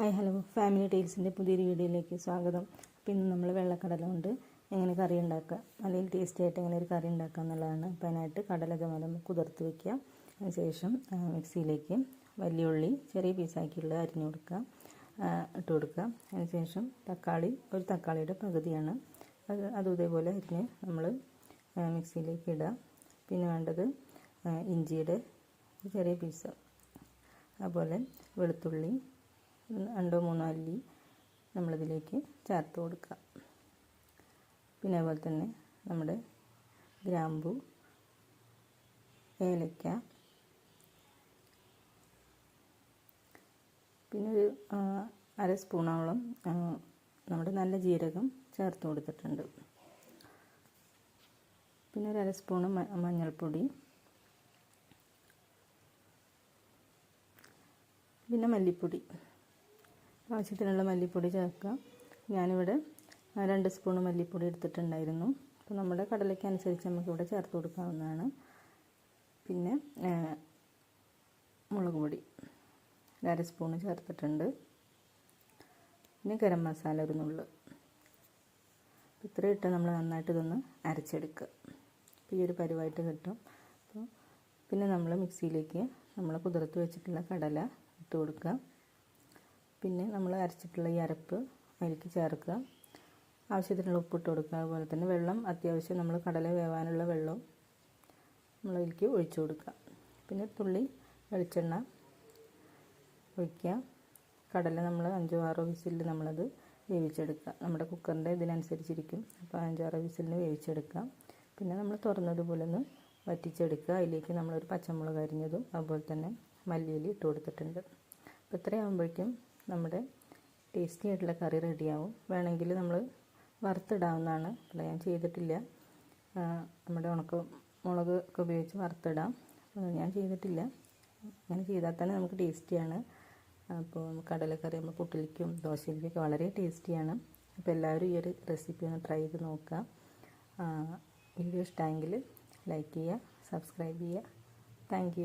Hi hello. Family ടൈൽസിന്റെ പുതിയൊരു വീഡിയോയിലേക്ക് സ്വാഗതം. അപ്പോൾ ഇന്ന് നമ്മൾ വെള്ളക്കടല കൊണ്ട് എങ്ങനെ കറി ഉണ്ടാക്കുക അല്ലെങ്കിൽ ടേസ്റ്റി ആയിട്ട് എങ്ങനെ ഒരു കറി ഉണ്ടാക്കുക എന്നുള്ളതാണ്. അപ്പോൾ അതിനായിട്ട് കടല ഇതുപോലെ കുതിർത്ത് വയ്ക്കുക അതിനുശേഷം മിക്സിയിലേക്ക് വലിയ ഉള്ളി ചെറിയ പീസാക്കിയുള്ള അരിഞ്ഞു കൊടുക്കുക. ഇട്ട് കൊടുക്കുക. അതിനുശേഷം തക്കാളി ഒരു തക്കാളിയുടെ പകുതിയാണ്. അത് അതും ഇതേപോലെ അരിഞ്ഞ് നമ്മൾ മിക്സിയിലേക്ക് ഇടുക. പിന്നെ വേണ്ടത് ഇഞ്ചിയുടെ ചെറിയ പീസ് അതുപോലെ വെളുത്തുള്ളി രണ്ടോ മൂന്നോ അല്ലി നമ്മളിതിലേക്ക് ചേർത്ത് കൊടുക്കുക. പിന്നെ അതുപോലെ തന്നെ നമ്മുടെ ഗ്രാമ്പു ഏലക്ക പിന്നെ ഒരു അര സ്പൂണോളം നമ്മുടെ നല്ല ജീരകം ചേർത്ത് കൊടുത്തിട്ടുണ്ട്. പിന്നെ ഒരു അര സ്പൂണ് മഞ്ഞൾപ്പൊടി. പിന്നെ മല്ലിപ്പൊടി. ആവശ്യത്തിനുള്ള മല്ലിപ്പൊടി ചേർക്കുക ഞാനിവിടെ രണ്ട് സ്പൂൺ മല്ലിപ്പൊടി എടുത്തിട്ടുണ്ടായിരുന്നു. അപ്പോൾ നമ്മുടെ കടലയ്ക്ക് അനുസരിച്ച് നമുക്കിവിടെ ചേർത്ത് കൊടുക്കാവുന്നതാണ്. പിന്നെ മുളക് പൊടി അര സ്പൂണ് ചേർത്തിട്ടുണ്ട്. പിന്നെ ഗരം മസാല ഒരു നുള്ള്. ഇട്ട് നമ്മൾ നന്നായിട്ട് ഇതൊന്ന് അരച്ചെടുക്കുക. അപ്പോൾ ഈ ഒരു പരുവായിട്ട് കിട്ടും. അപ്പോൾ പിന്നെ നമ്മൾ മിക്സിയിലേക്ക് നമ്മൾ കുതിർത്ത് വെച്ചിട്ടുള്ള കടല ഇട്ട് കൊടുക്കുക. പിന്നെ നമ്മൾ അരച്ചിട്ടുള്ള ഈ അരപ്പ് അതിലേക്ക് ചേർക്കുക. ആവശ്യത്തിനുള്ള ഉപ്പിട്ട് കൊടുക്കുക. അതുപോലെ തന്നെ വെള്ളം അത്യാവശ്യം നമ്മൾ കടല വേവാനുള്ള വെള്ളം നമ്മൾ അതിലേക്ക് ഒഴിച്ചു കൊടുക്കുക. പിന്നെ തുള്ളി വെളിച്ചെണ്ണ ഒഴിക്കുക. കടല നമ്മൾ അഞ്ചോ ആറോ വിസിലിൽ നമ്മളത് വേവിച്ചെടുക്കുക. നമ്മുടെ കുക്കറിന്റെ ഇതിനനുസരിച്ചിരിക്കും. അപ്പോൾ അഞ്ചോ ആറോ വിസിലിന് വേവിച്ചെടുക്കുക. പിന്നെ നമ്മൾ തുറന്നതുപോലെ ഒന്ന് വറ്റിച്ചെടുക്കുക. അതിലേക്ക് നമ്മളൊരു പച്ചമുളക് അരിഞ്ഞതും അതുപോലെ തന്നെ മല്ലിയില ഇട്ട് കൊടുത്തിട്ടുണ്ട്. അപ്പോൾ ഇത്രയാകുമ്പോഴേക്കും നമ്മുടെ ടേസ്റ്റി ആയിട്ടുള്ള കറി റെഡിയാവും. വേണമെങ്കിൽ നമ്മൾ വറുത്തിടാവുന്നതാണ്. അല്ല ഞാൻ ചെയ്തിട്ടില്ല. നമ്മുടെ ഉണക്ക മുളക് ഒക്കെ ഉപയോഗിച്ച് വറുത്തിടാം. ഞാൻ ചെയ്തിട്ടില്ല. അങ്ങനെ ചെയ്താൽ തന്നെ നമുക്ക് ടേസ്റ്റിയാണ് അപ്പോൾ കടലക്കറി നമ്മൾ പുട്ടിലേക്കും ദോശയിലേക്കൊക്കെ വളരെ ടേസ്റ്റിയാണ് അപ്പോൾ എല്ലാവരും ഈ ഒരു റെസിപ്പി ഒന്ന് ട്രൈ ചെയ്ത് നോക്കുക. വീഡിയോ ഇഷ്ടമെങ്കിൽ ലൈക്ക് ചെയ്യുക സബ്സ്ക്രൈബ് ചെയ്യുക. താങ്ക്